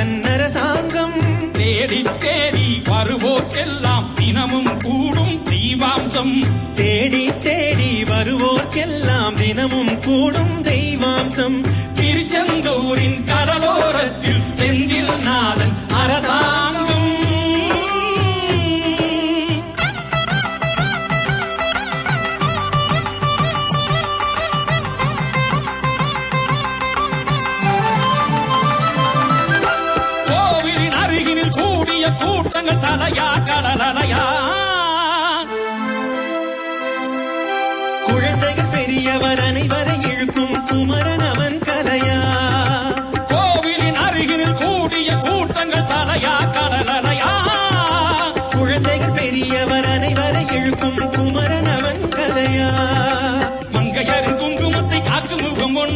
அதன் அரசாங்கம் தேடி தேடி வருவோர்க்கெல்லாம் தினமும் கூடும் தீவாம்சம் தேடி தேடி வருவோர்க்கெல்லாம் தினமும் கூடும் தெய்வம் கூடிய கூட்டங்கள் தலையா கடலையா குழந்தைகள் பெரியவர் அனைவரை இழுக்கும் குமரன் அவன் கலையா? கோவிலின் அருகில் கூடிய கூட்டங்கள் தலையா கடலையா குழந்தைகள் பெரியவர் அனைவரை இழுக்கும் குமரன் அவன் கலையா? மங்கையரின் குங்குமத்தை காக்கும் முகம் ஒன்று